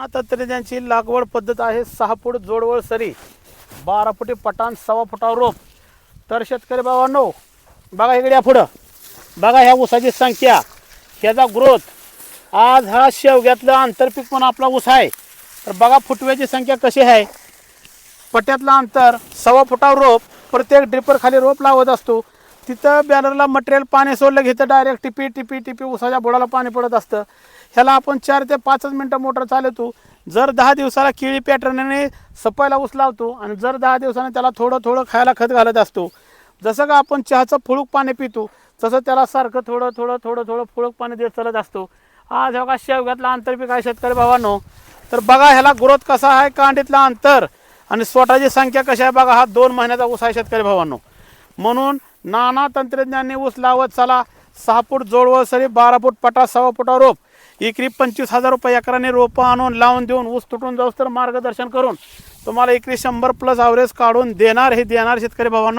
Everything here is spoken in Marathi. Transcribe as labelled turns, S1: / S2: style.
S1: आता लागवड पद्धत आहे सहा फूट जोडवळ सरी बारा फुटी पटान सव्वा फुटावर रोप. तर शेतकरी बाबांनो बघा इकडे या पुढं. बघा ह्या ऊसाची संख्या ह्याचा ग्रोथ. आज हा शेवग्यातलं आंतरपीक पण आपला ऊस आहे. तर बघा फुटव्याची संख्या कशी आहे. पट्ट्यातलं अंतर सव्वा फुटावर रोप प्रत्येक ड्रिपर खाली रोप लावत असतो. तिथं बॅनरला मटेरियल पाणी सोडलं घेतं डायरेक्ट टिपी टिपी टिपी उसाच्या बुडाला पाणी पडत असतं. ह्याला आपण चार ते पाचच मिनटं मोटर चालवतो. जर दहा दिवसाला केळी पॅटर्नने सपायला ऊस लावतो आणि जर दहा दिवसाने त्याला थोडं थोडं खायला खत घालत असतो जसं का आपण चहाचं फुळूक पाणी पितो तसं त्याला सारखं थोडं थोडं थोडं थोडं फुळूक पाणी देत चालत असतो. आज बघा शेवग्यातला आंतरपीक आहे शेतकरी भावांनो. तर बघा ह्याला ग्रोथ कसा आहे कांडीतला अंतर आणि स्वतःची संख्या कशी आहे बघा हा दोन महिन्याचा ऊस आहे शेतकरी भावांनो. म्हणून नाना तंत्रज्ञानी ऊस लावत चला. सहा फूट जोडवं सरी बारा फूट पटा सव्वा फुटा रोप. एकरी पंचवीस हजार रुपये एकराने रोपं आणून लावून देऊन ऊस तुटून जाऊस तर मार्गदर्शन करून तुम्हाला एकरी शंभर प्लस ॲव्हरेज काढून देणार हे देणार शेतकरी भावांना.